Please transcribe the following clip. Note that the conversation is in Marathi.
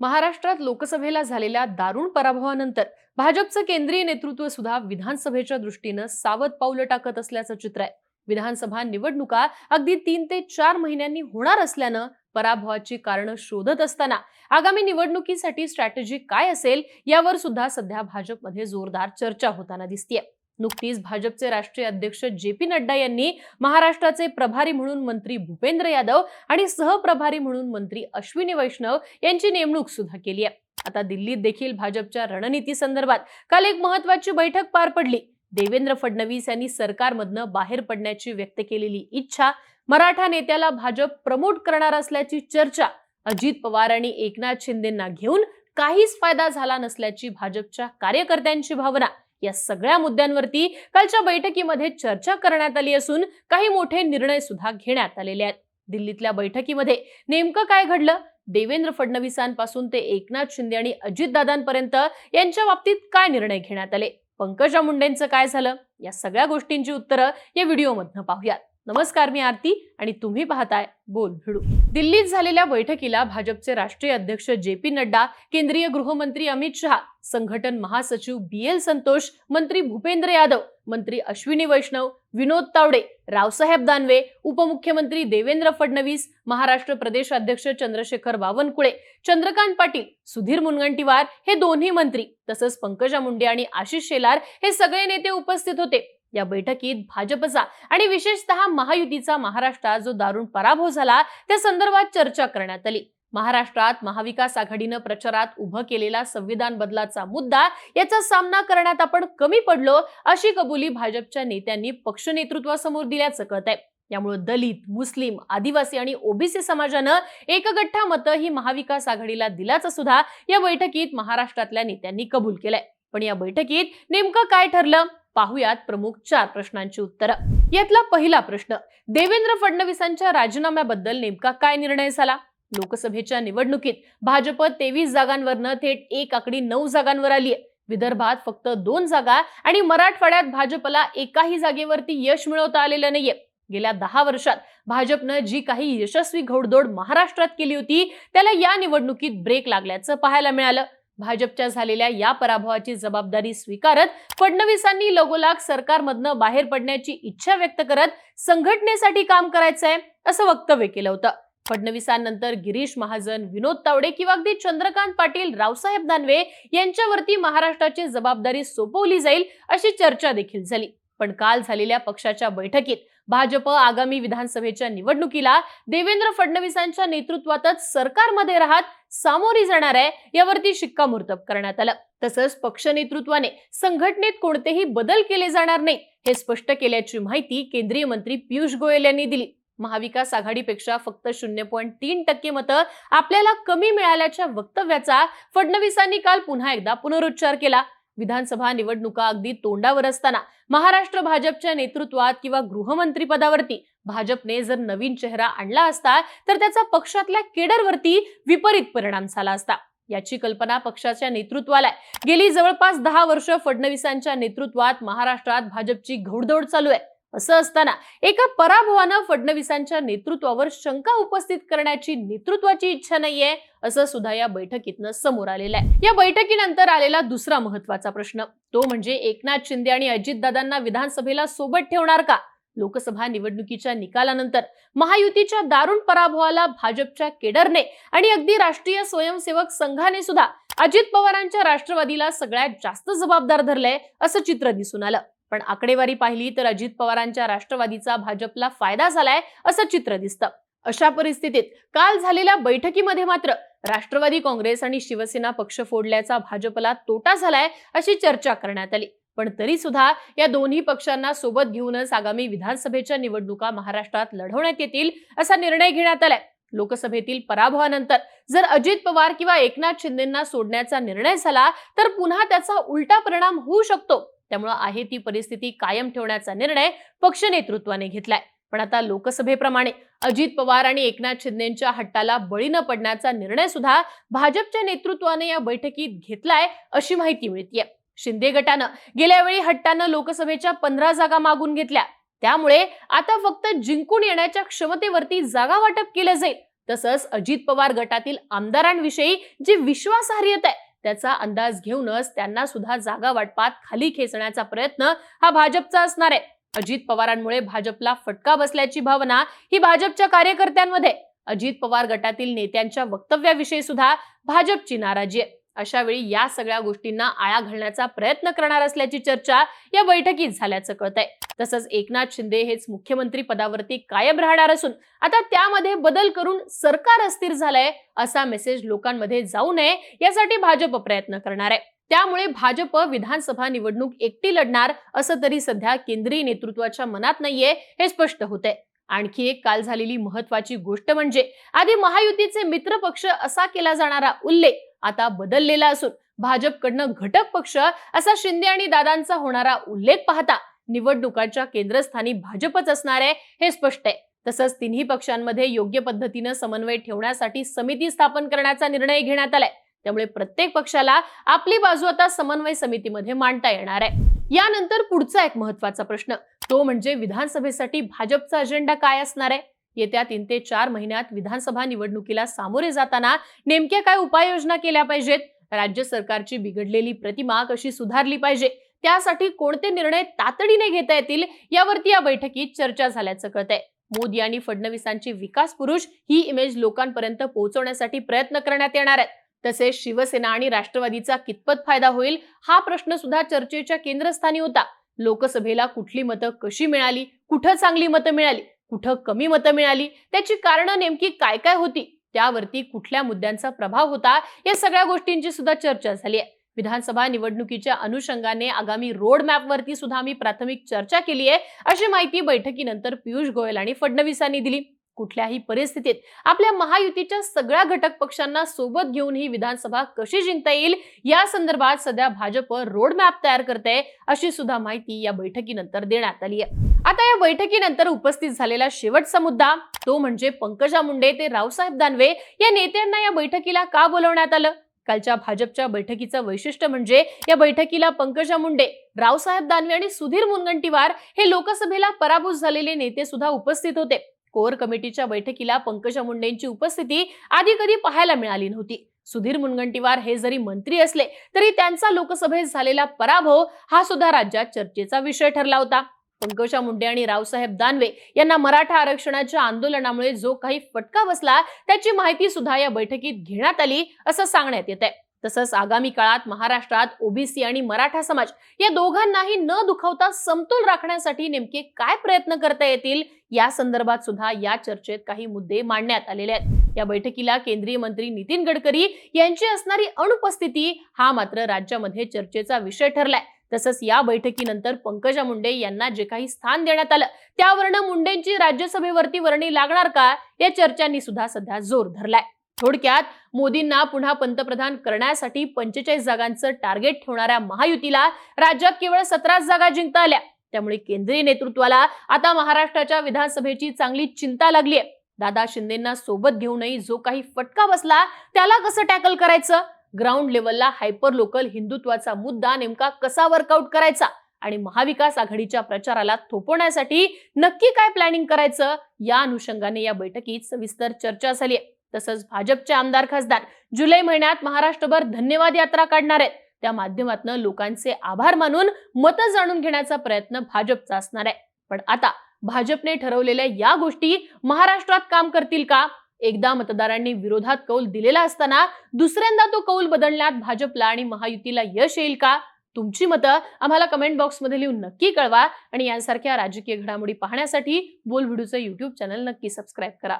महाराष्ट्रात लोकसभेला झालेल्या दारुण पराभवानंतर भाजपचं केंद्रीय नेतृत्व सुद्धा विधानसभेच्या दृष्टीनं सावध पावलं टाकत असल्याचं चित्र आहे. विधानसभा निवडणुका अगदी तीन ते चार महिन्यांनी होणार असल्यानं पराभवाची कारणं शोधत असताना आगामी निवडणुकीसाठी स्ट्रॅटेजी काय असेल यावर सुद्धा सध्या भाजपमध्ये जोरदार चर्चा होताना दिसतीये. नुकतीच भाजपचे राष्ट्रीय अध्यक्ष जे पी नड्डा यांनी महाराष्ट्राचे प्रभारी म्हणून मंत्री भूपेंद्र यादव आणि सहप्रभारी म्हणून मंत्री अश्विनी वैष्णव यांची नेमणूक सुद्धा केली आहे. आता दिल्लीत देखील भाजपच्या रणनीती संदर्भात काल एक महत्वाची बैठक पार पडली. देवेंद्र फडणवीस यांनी सरकारमधनं बाहेर पडण्याची व्यक्त केलेली इच्छा मराठा नेत्याला भाजप प्रमोट करणार असल्याची चर्चा अजित पवार आणि एकनाथ शिंदेना घेऊन काहीच फायदा झाला नसल्याची भाजपच्या कार्यकर्त्यांची भावना या सगळ्या मुद्द्यांवरती कालच्या बैठकीमध्ये चर्चा करण्यात आली असून काही मोठे निर्णय सुद्धा घेण्यात आलेले आहेत. दिल्लीतल्या बैठकीमध्ये नेमकं काय घडलं? देवेंद्र फडणवीसांपासून ते एकनाथ शिंदे आणि अजितदादांपर्यंत यांच्या बाबतीत काय निर्णय घेण्यात आले? पंकजा मुंडेंचं काय झालं? या सगळ्या गोष्टींची उत्तरं या व्हिडिओमधनं पाहूयात. नमस्कार मी आरती आणि तुम्ही पाहताय बोल भिडू. दिल्लीत झालेल्या बैठकीला भाजपचे राष्ट्रीय अध्यक्ष जे पी नड्डा केंद्रीय गृहमंत्री अमित शहा संघटन महासचिव बी एल संतोष मंत्री भूपेंद्र यादव मंत्री अश्विनी वैष्णव विनोद तावडे रावसाहेब दानवे उपमुख्यमंत्री देवेंद्र फडणवीस महाराष्ट्र प्रदेश अध्यक्ष चंद्रशेखर बावनकुळे चंद्रकांत पाटील सुधीर मुनगंटीवार हे दोन्ही मंत्री तसंच पंकजा मुंडे आणि आशिष शेलार हे सगळे नेते उपस्थित होते. या बैठकीत भाजपचा आणि विशेषतः महायुतीचा महाराष्ट्रात जो दारुण पराभव झाला त्या संदर्भात चर्चा करण्यात आली. महाराष्ट्रात महाविकास आघाडीनं प्रचारात उभं केलेला संविधान बदलाचा मुद्दा याचा सामना करण्यात आपण कमी पडलो अशी कबुली भाजपच्या नेत्यांनी पक्ष नेतृत्वासमोर दिल्याचं कळत आहे यामुळे दलित मुस्लिम आदिवासी आणि ओबीसी समाजानं एकगठ्ठा मतं ही महाविकास आघाडीला दिल्याचं सुद्धा या बैठकीत महाराष्ट्रातल्या नेत्यांनी कबूल केलंय. पण या बैठकीत नेमकं काय ठरलं? पाहुयात प्रमुख चार प्रश्नांची उत्तरं. यातला पहिला प्रश्न देवेंद्र फडणवीसांच्या राजीनाम्याबद्दल नेमका काय निर्णय झाला? लोकसभेच्या निवडणुकीत भाजप तेवीस जागांवरनं थेट एक आकडी नऊ जागांवर आली आहे विदर्भात फक्त दोन जागा आणि मराठवाड्यात भाजपला एकाही जागेवरती यश मिळवता आलेलं नाहीये. गेल्या दहा वर्षात भाजपनं जी काही यशस्वी घोडदौड महाराष्ट्रात केली होती त्याला या निवडणुकीत ब्रेक लागल्याचं पाहायला मिळालं. भाजपच्या झालेल्या या पराभवाची जबाबदारी स्वीकारत फडणवीसांनी लगोलाग सरकारमधनं बाहेर पडण्याची इच्छा व्यक्त करत संघटनेसाठी काम करायचंय असं वक्तव्य केलं होतं. फडणवीसांनंतर गिरीश महाजन विनोद तावडे किंवा अगदी चंद्रकांत पाटील रावसाहेब दानवे यांच्यावरती महाराष्ट्राची जबाबदारी सोपवली जाईल अशी चर्चा देखील झाली. पण काल झालेल्या पक्षाच्या बैठकीत भाजप आगामी विधानसभेच्या निवडणुकीला देवेंद्र फडणवीसांच्या नेतृत्वातच सरकारमध्ये राहत सामोरी जाणार आहे यावरती शिक्कामोर्तब करण्यात आलं. तसंच पक्ष नेतृत्वाने संघटनेत कोणतेही बदल केले जाणार नाही हे स्पष्ट केल्याची माहिती केंद्रीय मंत्री पियुष गोयल यांनी दिली. महाविकास आघाडीपेक्षा फक्त शून्य पॉईंट तीन टक्के मतं आपल्याला कमी मिळाल्याच्या वक्तव्याचा फडणवीसांनी काल पुन्हा एकदा पुनरुच्चार केला. विधानसभा निवडणुका अगदी तोंडावर असताना महाराष्ट्र भाजपच्या नेतृत्वात किंवा गृहमंत्री पदावरती भाजपने जर नवीन चेहरा आणला असता तर त्याचा पक्षातल्या केडरवरती विपरीत परिणाम झाला असता याची कल्पना पक्षाच्या नेतृत्वाला आहे. गेली जवळपास दहा वर्ष फडणवीसांच्या नेतृत्वात महाराष्ट्रात भाजपची घोडदौड चालू आहे असं असताना एका पराभवानं फडणवीसांच्या नेतृत्वावर शंका उपस्थित करण्याची नेतृत्वाची इच्छा नाहीये असं सुद्धा या बैठकीतनं समोर आलेलं आहे. या बैठकीनंतर आलेला दुसरा महत्त्वाचा प्रश्न तो म्हणजे एकनाथ शिंदे आणि अजितदादांना विधानसभेला सोबत ठेवणार का? लोकसभा निवडणुकीच्या निकालानंतर महायुतीच्या दारुण पराभवाला भाजपच्या केडरने आणि अगदी राष्ट्रीय स्वयंसेवक संघाने सुद्धा अजित पवारांच्या राष्ट्रवादीला सगळ्यात जास्त जबाबदार धरलंय असं चित्र दिसून आलं. पण आकडेवारी पाहिली तर अजित पवारांच्या राष्ट्रवादीचा भाजपला फायदा झालाय असं चित्र दिसतं. अशा परिस्थितीत काल झालेल्या बैठकीमध्ये मात्र राष्ट्रवादी काँग्रेस आणि शिवसेना पक्ष फोडल्याचा भाजपला तोटा झालाय अशी चर्चा करण्यात आली. पण तरी सुद्धा या दोन्ही पक्षांना सोबत घेऊनच आगामी विधानसभेच्या निवडणुका महाराष्ट्रात लढवण्यात येतील असा निर्णय घेण्यात आलाय. लोकसभेतील पराभवानंतर जर अजित पवार किंवा एकनाथ शिंदेना सोडण्याचा निर्णय झाला तर पुन्हा त्याचा उलटा परिणाम होऊ शकतो. त्यामुळे आहे ती परिस्थिती कायम ठेवण्याचा निर्णय पक्ष नेतृत्वाने घेतलाय. पण आता लोकसभेप्रमाणे अजित पवार आणि एकनाथ शिंदेच्या हट्टाला बळी न पडण्याचा निर्णय सुद्धा भाजपच्या नेतृत्वाने या बैठकीत घेतलाय अशी माहिती मिळतीये. शिंदे गटानं गेल्या वेळी हट्टानं लोकसभेच्या पंधरा जागा मागून घेतल्या. त्यामुळे आता फक्त जिंकून येण्याच्या क्षमतेवरती जागा वाटप केलं जाईल. तसंच अजित पवार गटातील आमदारांविषयी जी विश्वासार्हता आहे त्याचा अंदाज घेऊनच त्यांना सुद्धा जागा वाटपात खाली खेचण्याचा प्रयत्न हा भाजपचा असणार आहे. अजित पवारांमुळे भाजपला फटका बसल्याची भावना ही भाजपच्या कार्यकर्त्यांमध्ये अजित पवार गटातील नेत्यांच्या वक्तव्याविषयी सुद्धा भाजपची नाराजी आहे. अशावेळी या सगळ्या गोष्टींना आळा घालण्याचा प्रयत्न करणार असल्याची चर्चा या बैठकीत झाल्याचं कळत आहे तसंच एकनाथ शिंदे हेच मुख्यमंत्री पदावरती कायम राहणार असून आता त्यामध्ये बदल करून सरकार अस्थिर झालंय असा मेसेज लोकांमध्ये जाऊ नये यासाठी भाजप प्रयत्न करणार आहे. त्यामुळे भाजप विधानसभा निवडणूक एकटी लढणार असं तरी सध्या केंद्रीय नेतृत्वाच्या मनात नाहीये हे स्पष्ट होतंय. आणखी एक काल झालेली महत्वाची गोष्ट म्हणजे आधी महायुतीचे मित्रपक्ष असा केला जाणारा उल्लेख आता बदललेला असून भाजपकडनं घटक पक्ष असा शिंदे आणि दादांचा होणारा उल्लेख पाहता निवडणुकांच्या केंद्रस्थानी भाजपच असणार आहे हे स्पष्ट आहे. तसंच तिन्ही पक्षांमध्ये योग्य पद्धतीनं समन्वय ठेवण्यासाठी समिती स्थापन करण्याचा निर्णय घेण्यात आलाय. त्यामुळे प्रत्येक पक्षाला आपली बाजू आता समन्वय समितीमध्ये मांडता येणार आहे. यानंतर पुढचा एक महत्त्वाचा प्रश्न तो म्हणजे विधानसभेसाठी भाजपचा अजेंडा काय असणार आहे? येत्या तीन ते चार महिन्यात विधानसभा निवडणुकीला सामोरे जाताना नेमक्या काय उपाययोजना केल्या पाहिजेत? राज्य सरकारची बिघडलेली प्रतिमा कशी सुधारली पाहिजे? त्यासाठी कोणते निर्णय तातडीने घेता येतील? यावरती या बैठकीत चर्चा झाल्याचं कळतंय. मोदी आणि फडणवीसांची विकास पुरुष ही इमेज लोकांपर्यंत पोहोचवण्यासाठी प्रयत्न करण्यात येणार आहेत. तसेच शिवसेना आणि राष्ट्रवादीचा कितपत फायदा होईल हा प्रश्न सुद्धा चर्चेच्या केंद्रस्थानी होता. लोकसभेला कुठली मतं कशी मिळाली? कुठं चांगली मतं मिळाली? कुठं कमी मतं मिळाली त्याची कारणं नेमकी काय काय होती त्यावरती कुठल्या मुद्द्यांचा प्रभाव होता या सगळ्या गोष्टींची सुद्धा चर्चा झाली आहे. विधानसभा निवडणुकीच्या अनुषंगाने आगामी रोड मॅपवरती सुद्धा आम्ही प्राथमिक चर्चा केली आहे अशी माहिती बैठकीनंतर पियुष गोयल आणि फडणवीसांनी दिली. कुठल्याही परिस्थितीत. आपल्या महायुतीच्या सगळ्या घटक पक्षांना सोबत घेऊन ही विधानसभा कशी जिंकता येईल? या संदर्भात सध्या भाजप रोड मॅप तयार करते अशी सुद्धा माहिती या बैठकीनंतर देण्यात आली आहे. आता या बैठकीनंतर उपस्थित झालेला शेवटचा मुद्दा तो म्हणजे पंकजा मुंडे ते रावसाहेब दानवे या नेत्यांना या बैठकीला का बोलवण्यात आलं? कालच्या भाजपच्या बैठकीचं वैशिष्ट्य म्हणजे या बैठकीला पंकजा मुंडे रावसाहेब दानवे आणि सुधीर मुनगंटीवार हे लोकसभेला पराभूत झालेले नेते सुद्धा उपस्थित होते. कोर कमिटीच्या बैठकीला पंकजा मुंडेंची उपस्थिती आधी कधी पाहायला मिळाली नव्हती. सुधीर मुनगंटीवार हे जरी मंत्री असले तरी त्यांचा लोकसभेत झालेला पराभव हा सुद्धा राज्यात चर्चेचा विषय ठरला होता. पंकजा मुंडे आणि रावसाहेब दानवे यांना मराठा आरक्षणाच्या आंदोलनामुळे जो काही फटका बसला त्याची माहिती सुद्धा या बैठकीत घेण्यात आली असं सांगण्यात येत आहे तसंच आगामी काळात महाराष्ट्रात ओबीसी आणि मराठा समाज या दोघांनाही न दुखावता समतोल राखण्यासाठी नेमके काय प्रयत्न करता येतील या संदर्भात सुद्धा या चर्चेत काही मुद्दे मांडण्यात आलेले आहेत. या बैठकीला केंद्रीय मंत्री नितीन गडकरी यांची असणारी अनुपस्थिती हा मात्र राज्यामध्ये चर्चेचा विषय ठरलाय. तसंच या बैठकीनंतर पंकजा मुंडे यांना जे काही स्थान देण्यात आलं त्यावरनं मुंडेंची राज्यसभेवरती वर्णी लागणार का या चर्चांनी सुद्धा सध्या जोर धरलाय. थोडक्यात मोदींना पुन्हा पंतप्रधान करण्यासाठी पंचेचाळीस जागांचं टार्गेट ठेवणाऱ्या महायुतीला राज्यात केवळ सतराच जागा जिंकता आल्या. त्यामुळे केंद्रीय नेतृत्वाला आता महाराष्ट्राच्या विधानसभेची चांगली चिंता लागली आहे दादा शिंदेना सोबत घेऊनही जो काही फटका बसला त्याला कसं टॅकल करायचं? ग्राउंड लेवलला हायपर लोकल हिंदुत्वाचा मुद्दा नेमका कसा वर्कआउट करायचा? आणि महाविकास आघाडीच्या प्रचाराला थोपवण्यासाठी नक्की काय प्लॅनिंग करायचं? या अनुषंगाने या बैठकीत सविस्तर चर्चा झाली आहे तसंच भाजपचे आमदार खासदार जुलै महिन्यात महाराष्ट्रभर धन्यवाद यात्रा काढणार आहेत. त्या माध्यमातून लोकांचे आभार मानून मतं जाणून घेण्याचा प्रयत्न भाजपचा असणार आहे. पण आता भाजपने ठरवलेल्या या गोष्टी महाराष्ट्रात काम करतील का? एकदा मतदारांनी विरोधात कौल दिलेला असताना दुसऱ्यांदा तो कौल बदलण्यात भाजपला आणि महायुतीला यश येईल का? तुमची मतं आम्हाला कमेंट बॉक्समध्ये लिहून नक्की कळवा आणि यांसारख्या राजकीय घडामोडी पाहण्यासाठी बोल व्हिडिओचं युट्यूब चॅनल नक्की सबस्क्राईब करा.